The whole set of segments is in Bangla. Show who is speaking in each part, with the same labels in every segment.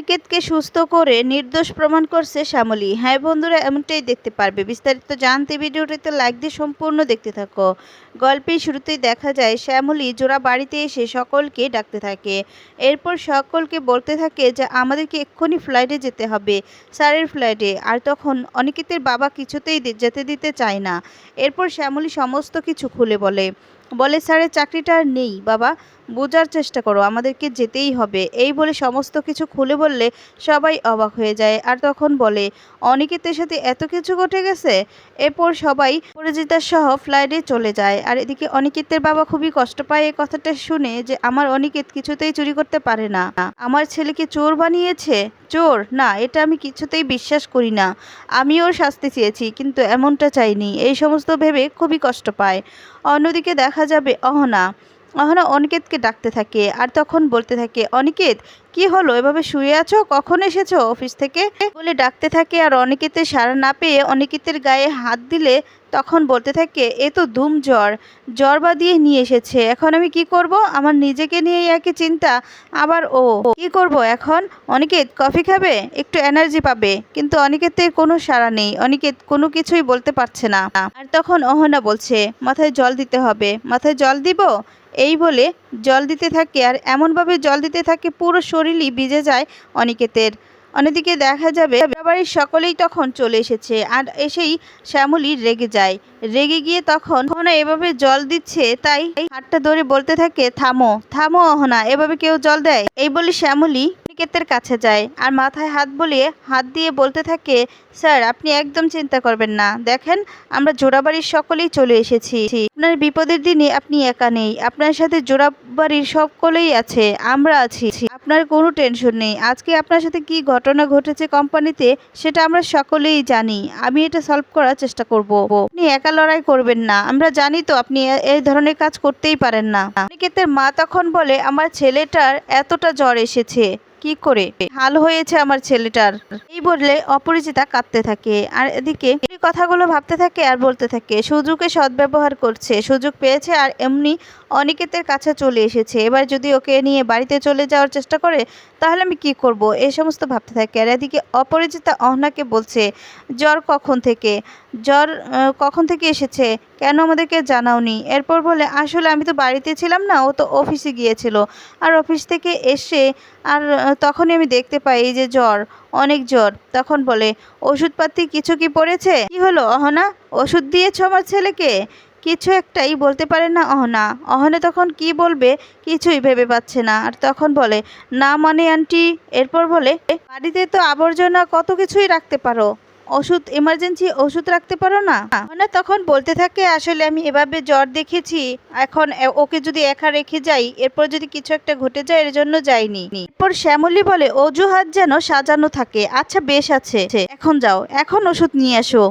Speaker 1: অনিকেতকে সুস্থ করে নির্দোষ প্রমাণ করছে শ্যামলী। হ্যাঁ বন্ধুরা, এমনটাই দেখতে পারবে। বিস্তারিত জানতে ভিডিওটিতে লাইক দিয়ে সম্পূর্ণ দেখতে থাকো। গল্পের শুরুতেই দেখা যায়, শ্যামলী জোড়া বাড়িতে এসে সকলকে ডাকতে থাকে। এরপর সকলকে বলতে থাকে যে, আমাদেরকে এক্ষুনি ফ্লাইটে যেতে হবে। স্যারের ফ্লাইটে আর তখন অনিকেতের বাবা কিছুতেই যেতে দিতে চায় না। এরপর শ্যামলী সমস্ত কিছু খুলে বলে। বলে স্যারের চাকরিটা আর নেই, বাবা। বোঝার চেষ্টা করো, আমাদেরকে যেতেই হবে। এই বলে সমস্ত কিছু খুলে বললে সবাই অবাক হয়ে যায়। আর তখন বলে, অনিকেতের সাথে এত কিছু ঘটে গেছে? এরপর সবাই পরিচিতা সহ ফ্লাইটে চলে যায়। আর এদিকে অনিকেতের বাবা খুবই কষ্ট পায় এই কথাটা শুনে যে, আমার অনিকেত কিছুতেই চুরি করতে পারে না। আমার ছেলেকে চোর বানিয়েছে? চোর? না, এটা আমি কিছুতেই বিশ্বাস করি না। আমি ওর শাস্তি চেয়েছি, কিন্তু এমনটা চাইনি। এই সমস্ত ভেবে খুবই কষ্ট পায়। অন্যদিকে দেখা যাবে অহনা। অহনা অনিকেতকে ডাকতে থাকে আর তখন বলতে থাকে, অনিকেত, কি হলো? এভাবে শুয়ে আছো? কখন এসেছ অফিস থেকে? বলে ডাকতে থাকে আর অনিকেতের সাড়া না পেয়ে অনিকেতের গায়ে হাত দিলে তখন বলতে থাকে, এ তো ধুম জ্বর জ্বর বা দিয়ে নিয়ে এসেছে, এখন আমি কি করব? আমার নিজেকে নিয়ে একই চিন্তা, আবার ও, কি করব এখন? অনিকেত কফি খাবে, একটু এনার্জি পাবে, কিন্তু অনিকেতের কোনো সাড়া নেই অনিকেত কোনো কিছুই বলতে পারছে না। আর তখন অহনা বলছে, মাথায় জল দিতে হবে, মাথায় জল দিব? এই বলে জল দিতে থাকে, আর এমনভাবে জল দিতে থাকে, পুরো শরীরই ভিজে যায় অনিকেতের অন্যদিকে দেখা যাবে বাড়ির সকলেই তখন চলে এসেছে আর এসেই শ্যামলি রেগে যায়। রেগে গিয়ে তখন অহনা এভাবে জল দিচ্ছে, তাই হাতটা ধরে বলতে থাকে, থামো থামো অহনা, এভাবে কেউ জল দেয়? এই বলে শ্যামলী অনিকেতের কাছে যায় আর মাথায় হাত বলিয়ে হাত দিয়ে বলতে থাকে, স্যার, আপনি একদম চিন্তা করবেন না। দেখেন, আমরা জোড়াবাড়ির সকলেই চলে এসেছি। আপনার বিপদের দিনে আপনি একা নেই। আপনার সাথে জোড়াবাড়ির সকলেই আছে। আমরা আছি। আপনার কোনো টেনশন নেই। আজকে আপনার সাথে কি ঘটনা ঘটেছে কোম্পানিতে, সেটা আমরা সকলেই জানি। আমি এটা সলভ করার চেষ্টা করব। আপনি একা লড়াই করবেন না। আমরা জানি তো আপনি এই ধরনের কাজ করতেই পারেন না। অনিকেতের মা তখন বলে, আমার ছেলেটার এতটা জ্বর এসেছে। কি করে? হাল হয়েছে আমার ছেলেটার। এই বললে অপরিচিতা কাঁদতে থাকে। আর এদিকে কথাগুলো ভাবতে থাকে আর বলতে থাকে, সুযোগে সদ্ব্যবহার করছে, সুযোগ পেয়েছে আর এমনি অনিকেতের কাছে চলে এসেছে। এবার যদি ওকে নিয়ে বাড়িতে চলে যাওয়ার চেষ্টা করে, তাহলে আমি কি করব? এই সমস্ত ভাবতে থাকে। আর এদিকে অপরিচিতা অহনাকে বলছে, জ্বর কখন থেকে? জ্বর কখন থেকে এসেছে? কেন আমাদেরকে জানাওনি? এরপর বলে, আসলে আমি তো বাড়িতে ছিলাম না, ও তো অফিসে গিয়েছিল। আর অফিস থেকে এসে আর তখনই আমি দেখতে পাই যে জ্বর, অনেক জ্বর। তখন বলে, ওষুধপাতি কিছু কি পড়েছে? কি হলো, অহনা? ওষুধ দিয়েছ আমার ছেলেকে? কিছু একটাই, বলতে পারে না অহনা। অহনা তখন কি বলবে কিছুই ভেবে পাচ্ছে না। আর তখন বলে, না মানে আন্টি। এরপর বলে, বাড়িতে তো আবর্জনা কত কিছুই রাখতে পারো। ওষুধ এমার্জেন্সি ওষুধ রাখতে পারো না? মানে তখন বলতে থাকে, আসলে আমি এভাবে জ্বর দেখেছি, এখন ওকে যদি একা রেখে যাই, এরপর যদি কিছু একটা ঘটে যায়, এর জন্য যাইনি। এরপর শ্যামলী বলে, অজুহাত যেন সাজানো থাকে। আচ্ছা বেশ আছে। এখন যাও, এখন ওষুধ নিয়ে আসো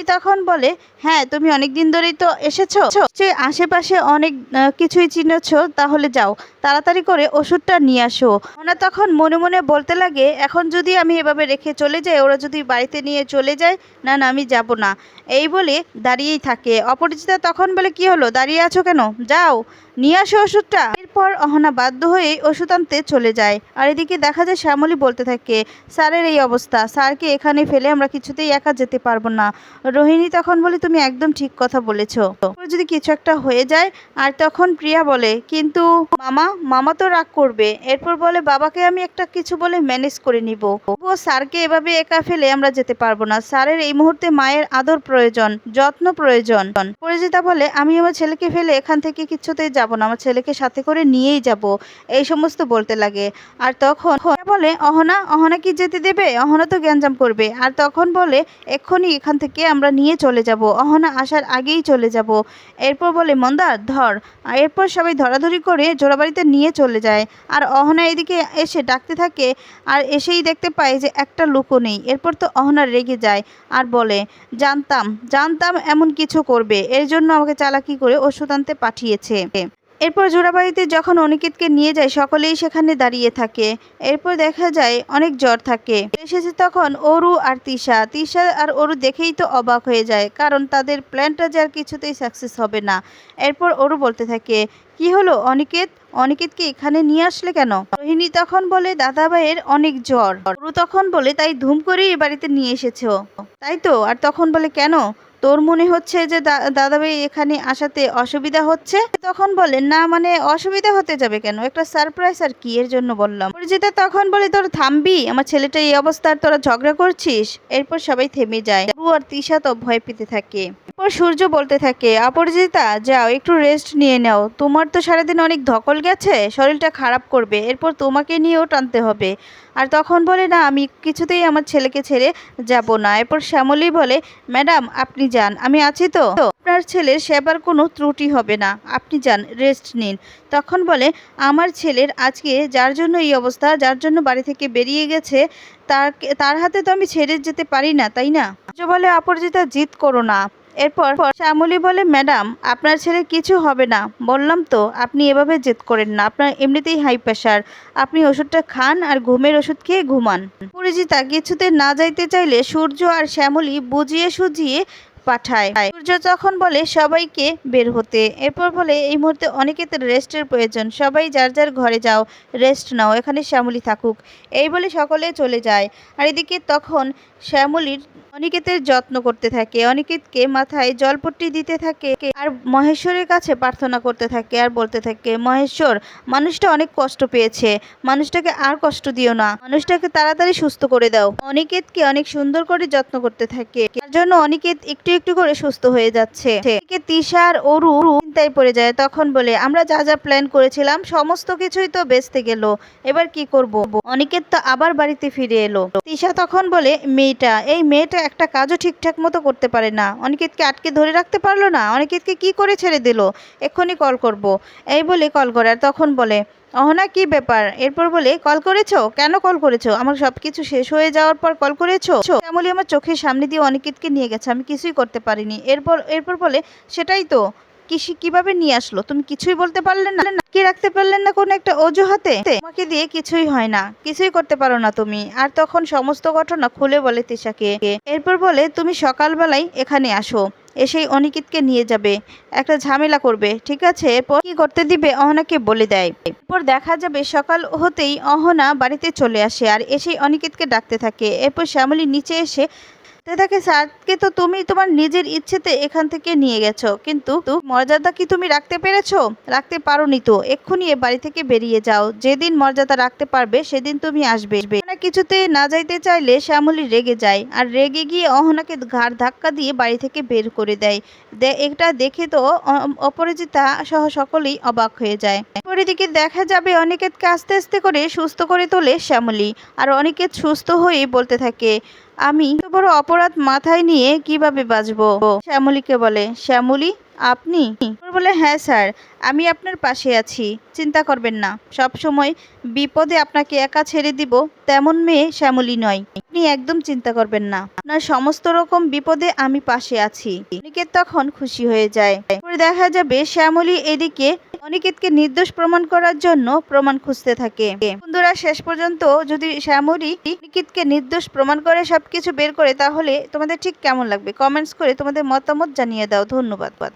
Speaker 1: তিনি তখন বলে হ্যাঁ তুমি অনেক দিন ধরেই তো এসেছ। যে আশেপাশে অনেক কিছুই চিনেছো, তাহলে যাও। তাড়াতাড়ি করে ওষুধটা নিয়ে আসো। ওনা তখন মনে মনে বলতে লাগে, এখন যদি আমি এভাবে রেখে চলে যাই, ওরা যদি বাড়িতে নিয়ে চলে যায়, না না, আমি যাব না। এই বলে দাঁড়িয়েই থাকে। অপরিচিতা তখন বলে, কি হলো? দাঁড়িয়ে আছো কেন? যাও। নিয়ে আসো ওষুধটা। এরপর অহনা বাধ্য হয়ে ওষুধ আনতে চলে যায়। আর এদিকে দেখা যায় শ্যামলী বলতে থাকে, স্যারের এই অবস্থা। স্যারকে এখানে ফেলে আমরা কিছুতেই একা যেতে পারব না। রোহিণী তখন বলে, তুমি একদম ঠিক কথা বলেছ। যদি কিছু একটা হয়ে যায়, আর তখন প্রিয়া বলে, কিন্তু মামা মামা তো রাগ করবে। এরপর বলে, বাবাকে আমি একটা কিছু বলে ম্যানেজ করে নিব। ও স্যারকে এভাবে একা ফেলে আমরা যেতে পারব না। স্যারের এই মুহূর্তে মায়ের আদর প্রয়োজন, যত্ন প্রয়োজন। পরিচিতা বলে, আমি আমার ছেলেকে ফেলে এখান থেকে কিছুতেই যাব না, আমার ছেলেকে সাথে করে নিয়েই যাব। এই সমস্ত বলতে লাগে। আর তখন বলে, অহনা অহনা কি যেতে দেবে? অহনা তো গ্যাঞ্জাম করবে। আর তখন বলে, এক্ষুনি এখান থেকে আমরা নিয়ে চলে যাব। অহনা আসার আগেই চলে যাব। এরপর বলে মন্দার ধর। এরপর সবাই ধরাধরি করে জোড়াবাড়িতে নিয়ে চলে যায়। আর অহনা এদিকে এসে ডাকতে থাকে আর এসেই দেখতে পায় যে একটা লুকো নেই। এরপর তো অহনা রেগে যায় আর বলে, জানতাম জানতাম এমন কিছু করবে। এর জন্য আমাকে চালাকি করে ওষুধ আনতে পাঠিয়েছে। এরপর জোড়াবাড়িতে যখন অনিকেতকে নিয়ে যায়, সকলেই সেখানে দাঁড়িয়ে থাকে। এরপর দেখা যায় অনেক জ্বর থাকে। এসেছে তখন অরু আর তিশা। তিশা আর অরু দেখেই তো অবাক হয়ে যায়, কারণ তাদের প্ল্যানটা যে আর কিছুতেই সাকসেস হবে না। এরপর অরু বলতে থাকে, কি হলো অনিকেত? অনিকেতকে এখানে নিয়ে আসলে কেন? রোহিণী তখন বলে, দাদাভাইয়ের অনেক জ্বর। অরু তখন বলে, তাই ধুম করেই এ বাড়িতে নিয়ে এসেছ? তাই তো। আর তখন বলে, কেন? তোর মনে হচ্ছে যে দাদাভাই এখানে আসাতে অসুবিধা হচ্ছে? তখন বলে, না মানে অসুবিধা হতে যাবে কেন? একটা সারপ্রাইজ আর কি? এর জন্য বললাম। পরিচিতা তখন বলে, তোর থামবি? আমার ছেলেটা এই অবস্থার তোরা ঝগড়া করছিস? এরপর সবাই থেমে যায়। রু আর তিশা তো ভয় পেতে থাকে। এরপর সূর্য বলতে থাকে, অপরাজিতা, যাও, একটু রেস্ট নিয়ে নাও। তোমার তো সারাদিন অনেক ধকল গেছে, শরীরটা খারাপ করবে। এরপর তোমাকে নিয়েও টানতে হবে। আর তখন বলে, না, আমি কিছুতেই আমার ছেলেকে ছেড়ে যাব না। এরপর শ্যামলী বলে, ম্যাডাম, আপনি যান, আমি আছি তো। আপনার ছেলের সেবার কোনো ত্রুটি হবে না, আপনি যান, রেস্ট নিন। তখন বলে, আমার ছেলের আজকে যার জন্য এই অবস্থা, যার জন্য বাড়ি থেকে বেরিয়ে গেছে, তার তার হাতে তো আমি ছেড়ে যেতে পারি না, তাই না? বলে, অপরাজিতা জিত করো না। এরপর শ্যামলী বলে, ম্যাডাম, আপনার ছেলে কিছু হবে না। বললাম, তো, আপনি এভাবে জেদ করেন না। আপনার এমনিতেই হাই প্রেশার আপনি ওষুধটা খান আর ঘুমের ওষুধ খেয়ে ঘুমান। পরিচিতা কিছুতে না যাইতে চাইলে সূর্য আর শ্যামলী বুঝিয়ে সুজিয়ে পাঠায়। সূর্য তখন বলে সবাইকে বের হতে, এরপর বলে, এই মুহূর্তে অনেকের রেস্টের প্রয়োজন। সবাই যার যার ঘরে যাও, রেস্ট নাও, এখানে শ্যামলী থাকুক। এই বলে সকলে চলে যায়। আর এদিকে তখন শ্যামলীর অনিকেতের যত্ন করতে থাকে। অনিকেতকে মাথায় জলপট্টি দিতে থাকে আর মহেশ্বরের কাছে প্রার্থনা করতে থাকে আর বলতে থাকে, মহেশ্বর, মানুষটা অনেক কষ্ট পেয়েছে। মানুষটাকে আর কষ্ট দিও না। মানুষটাকে তাড়াতাড়ি সুস্থ করে দাও। অনিকেতকে অনেক সুন্দর করে যত্ন করতে থাকে। তার জন্য অনিকেত একটু একটু একটু করে সুস্থ হয়ে যাচ্ছে। আর অরু চিন্তায় পড়ে যায়, তখন বলে, আমরা যা যা প্ল্যান করেছিলাম, সমস্ত কিছুই তো বেচতে গেল। এবার কি করব? অনিকেত তো আবার বাড়িতে ফিরে এলো। তিশা তখন বলে, মেয়েটা, এই মেয়েটা একটা কাজও ঠিকঠাক মতো করতে পারে না। অনিকেতকে আটকে ধরে রাখতে পারল না? অনিকেতকে কি করে ছেড়ে দিল? এক্ষুনি কল করব। এই বলে কল করে, আর তখন বলে অহনা, কি ব্যাপার? এরপর বলে, কল করেছ? কেন কল করেছ? আমার সবকিছু শেষ হয়ে যাওয়ার পর কল করেছ? শ্যামলী আমার চোখের সামনে দিয়ে অনিকেতকে নিয়ে গেছে। আমি কিছুই করতে পারিনি। এরপর এরপর বলে, সেটাই তো। কিসি, কীভাবে নিয়ে আসলো? তুমি কিছুই বলতে পারলেন না? কি রাখতে পারলেন না কোনো একটা অজুহাতে? তোমাকে দিয়ে কিছুই হয় না। কিছুই করতে পারো না তুমি। আর তখন সমস্ত ঘটনা খুলে বলে তিশাকে। এরপর বলে, তুমি সকালবেলায় এখানে আসো। এসেই অনিকিতকে নিয়ে যাবে। একটা ঝামেলা করবে, ঠিক আছে? এরপর কি করতে দিবে অহনাকে বলে দেয়। এরপর দেখা যাবে সকাল হতেই অহনা বাড়িতে চলে আসে আর এসেই অনিকিতকে ডাকতে থাকে। এরপর শ্যামলী নিচে এসে থাকে, স্যারকে তো তুমি তোমার নিজের ইচ্ছেতে এখান থেকে নিয়ে গেছো। কিন্তু মর্যাদা কি তুমি রাখতে পেরেছ? রাখতে পারোনি তো। এক্ষুনি এ বাড়ি থেকে বেরিয়ে যাও। যেদিন মর্যাদা রাখতে পারবে, সেদিন তুমি আসবে। না কিছুতে না যাইতে চাইলে শ্যামলী রেগে যায়। আর রেগে গিয়ে অহনাকে ঘাড় ধাক্কা দিয়ে বাড়ি থেকে বের করে দেয়। এটা দেখে তো অপরাজিতা সহ সকলেই অবাক হয়ে যায়। পরিদিকে দেখা যাবে অনিকেতকে আস্তে আস্তে করে সুস্থ করে তোলে শ্যামলী। আর অনিকেত সুস্থ হয়ে বলতে থাকে আমি বড় অপরাধ মাথায় নিয়ে কীভাবে বাঁচবো? শ্যামলীকে বলে, শ্যামলী, আপনি? বলে হ্যাঁ স্যার, আমি আপনার পাশে আছি, চিন্তা করবেন না। সব সময় বিপদে আপনাকে একা ছেড়ে দিব, তেমন মেয়ে শ্যামলী নয়। আপনি একদম চিন্তা করবেন না। আপনার সমস্ত রকম বিপদে আমি পাশে আছি। তখন খুশি হয়ে যায়। দেখা যাবে, শ্যামলী এদিকে অনিকেতকে নির্দোষ প্রমাণ করার জন্য প্রমাণ খুঁজতে থাকে। বন্ধুরা, শেষ পর্যন্ত যদি শ্যামরি অনিকেতকে নির্দোষ প্রমাণ করে সবকিছু বের করে, তাহলে তোমাদের ঠিক কেমন লাগবে? কমেন্টস করে তোমাদের মতামত জানিয়ে দাও। ধন্যবাদ।